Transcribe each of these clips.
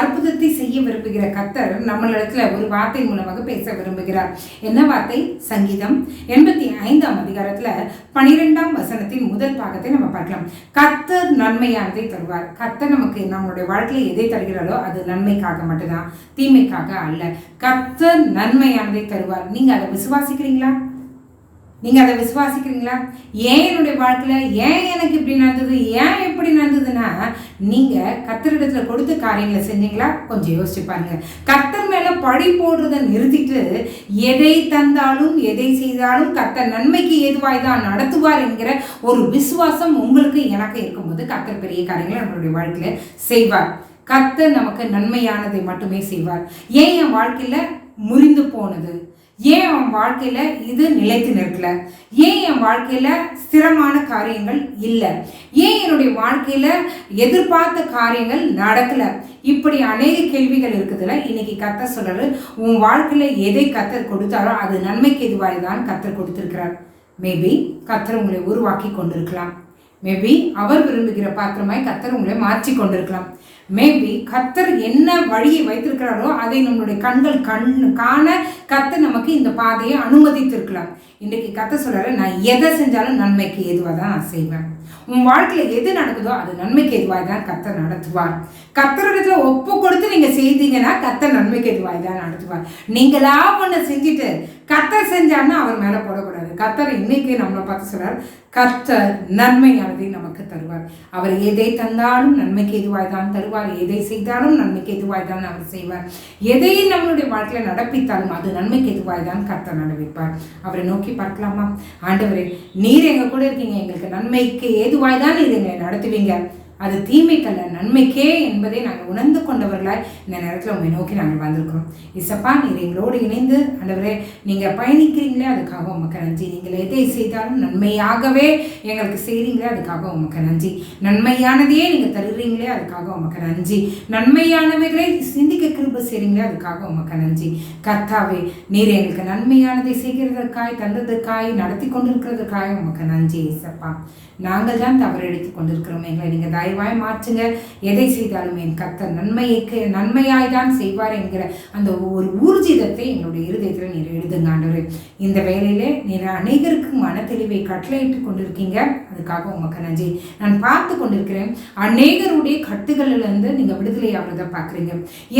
அற்புதத்தை செய்ய விரும்புகிற கத்தர் நம்மளிடத்துல ஒரு வார்த்தை மூலமாக பேச விரும்புகிறார். என்ன வார்த்தை? சங்கீதம். எண்பத்தி ஐந்தாம் அதிகாரத்துல பனிரெண்டாம் வசனத்தின் முதல் பாகத்தை நம்ம பார்க்கலாம். கத்தர் நன்மையானதை தருவார். கத்தர் நமக்கு நம்மளுடைய வாழ்க்கையில எதை தருகிறாரோ அது நன்மைக்காக மட்டும்தான் தீமைக்காக அல்ல. கத்தர் நன்மையானதை தருவார். நீங்க அதை விசுவாசிக்கிறீங்களா? நீங்கள் அதை விசுவாசிக்கிறீங்களா? ஏன் என்னுடைய வாழ்க்கையில் ஏன் எனக்கு இப்படி நடந்தது? ஏன் எப்படி நடந்ததுன்னா நீங்கள் கத்தரிடத்தில் கொடுத்த காரியங்களை செஞ்சீங்களா? கொஞ்சம் யோசிச்சு பாருங்க. கத்தர் மேலே பழி போடுறதை நிறுத்திட்டு எதை தந்தாலும் எதை செய்தாலும் கத்தர் நன்மைக்கு ஏதுவாய் தான் நடத்துவார் என்கிற ஒரு விசுவாசம் உங்களுக்கு எனக்கு இருக்கும்போது கத்தர் பெரிய காரியங்களை நம்மளுடைய வாழ்க்கையில் செய்வார். கத்தர் நமக்கு நன்மையானதை மட்டுமே செய்வார். ஏன் என் வாழ்க்கையில் முறிந்து போனது? ஏன் அவன் வாழ்க்கையில் இது நிலைத்து நிற்கல? ஏன் என் வாழ்க்கையில் ஸ்திரமான காரியங்கள் இல்லை? ஏன் என்னுடைய வாழ்க்கையில் எதிர்பார்த்த காரியங்கள் நடக்கலை? இப்படி அநேக கேள்விகள் இருக்குதுல. இன்னைக்கு கத்த சொல்றாரு உன் வாழ்க்கையில் எதை கத்தர் கொடுத்தாரோ அது நன்மைக்கு எதுவாய் தான் கத்தர் கொடுத்துருக்கிறார். மேபி கத்தர் உங்களை உருவாக்கி கொண்டிருக்கலாம். மேபி அவர் விரும்புகிற பாத்திரமாய் கத்தர் உங்களை மாற்றி கொண்டிருக்கலாம். மேபி கத்தர் என்ன வழியை வைத்திருக்கிறாரோ அதை நம்மளுடைய கண்கள் கண் காண கத்தர் நமக்கு இந்த பாதையை அனுமதித்திருக்கலாம். இன்றைக்கு கத்தர் சொல்றாரு நான் எதை செஞ்சாலும் நன்மைக்கு ஏதுவாக தான் நான் செய்வேன். உன் வாழ்க்கையில் எது நடக்குதோ அது நன்மைக்கு எதுவாக தான் கத்தர் நடத்துவார். கத்தரிடத்துல ஒப்பு கொடுத்து நீங்கள் செய்தீங்கன்னா கத்தர் நன்மைக்கு எதுவாக தான் நடத்துவார். நீங்களா ஒன்று செஞ்சுட்டு கத்தர் செஞ்சாருன்னா அவர் மேலே போடக்கூடாது. கத்தர் இன்னைக்கு நம்மளை பார்த்து சொல்கிறார் கர்த்தர் நன்மையானதை நமக்கு தருவார். அவர் எதை தந்தாலும் நன்மைக்கு எதுவாய் தான் தருவார். எதை செய்தாலும் நன்மைக்கு எதுவாய் தான் அவர் செய்வார். எதை நம்மளுடைய வாழ்க்கையில நடப்பித்தாலும் அது நன்மைக்கு எதுவாய் தான் கர்த்தர் நடவிப்பார். அவரை நோக்கி பார்க்கலாமா? ஆண்டவரே நீர் எங்க கூட இருக்கீங்க. எங்களுக்கு நன்மைக்கு ஏதுவாய் தான் நீர் எங்களை நடத்துவீங்க. அது தீமைக்கல்ல நன்மைக்கே என்பதை நாங்கள் உணர்ந்து கொண்டவர்களாய் இந்த நேரத்தில் உங்களை நோக்கி நாங்கள் வந்திருக்கிறோம். இசப்பா நீர் எங்களோடு இணைந்து அந்தவரே நீங்கள் பயணிக்கிறீங்களே அதுக்காக உமக்கு நன்றி. நீங்கள் எதை செய்தாலும் நன்மையாகவே எங்களுக்கு செய்கிறீங்களே அதுக்காக உமக்கு நன்றி. நன்மையானதையே நீங்கள் தருகிறீங்களே அதுக்காக உமக்கு நன்றி. நன்மையானவைகளை சிந்திக்க கிருப செய்கிறீங்களே அதுக்காக உமக்கு நன்றி. கர்த்தாவே நீர் எங்களுக்கு நன்மையானதை செய்கிறதற்காய் தந்ததுக்காய் நடத்தி கொண்டிருக்கிறதுக்காய் உமக்கு நன்றி இசப்பா. நாங்கள் தான் தவறெடுத்து கொண்டிருக்கிறோம். எங்களை நீங்கள் தயவாய் மாற்றுங்க. எதை செய்தாலும் என் கத்த நன்மைக்கு நன்மையாய் தான் செய்வார் என்கிற அந்த ஒரு ஊர்ஜிதத்தை எங்களுடைய இருதயத்தில் நீர் எழுதுங்க ஆண்டவரே. இந்த வேலையிலே நீர் அநேகருக்கு மன தெளிவை கட்டளையிட்டு கொண்டிருக்கீங்க. அதுக்காக உமக்கு நன்றி. நான் பார்த்து கொண்டிருக்கிறேன். அநேகருடைய கட்டுகளிலிருந்து நீங்கள் விடுதலை ஆகிறத பார்க்குறீங்க.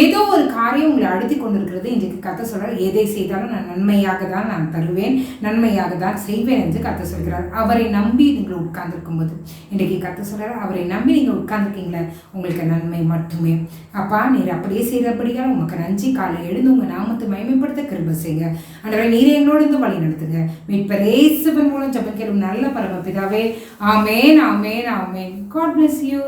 ஏதோ ஒரு காரியம் உங்களை அழுத்தி கொண்டிருக்கிறது. இன்றைக்கு கத்த சொல்கிறார் எதை செய்தாலும் நான் நன்மையாக தான் நான் தருவேன். நன்மையாக தான் செய்வேன் என்று கத்த சொல்கிறார். அவரை நம்பி நீங்கள் உட்கார்ந்துருக்கும் போது இன்றைக்கு கத்த சொல்கிறார் அவரை நம்பி நீங்கள் உட்காந்துருக்கீங்களே உங்களுக்கு நன்மை மட்டுமே. அப்பா நீர் அப்படியே செய்தபடியால் உமக்கு நஞ்சி காலை எழுந்து உங்கள் நாமத்தை மயமைப்படுத்த கிருப செய்யுங்க. அன்றவரை நீர் எங்களோடு இருந்து வழி நடத்துங்க. மீட்பர் இயேசுவின் மூலம் ஜெபம் கேளும் நல்ல பரமபிதாவே. ஆமேன் ஆமேன் ஆமேன். God bless you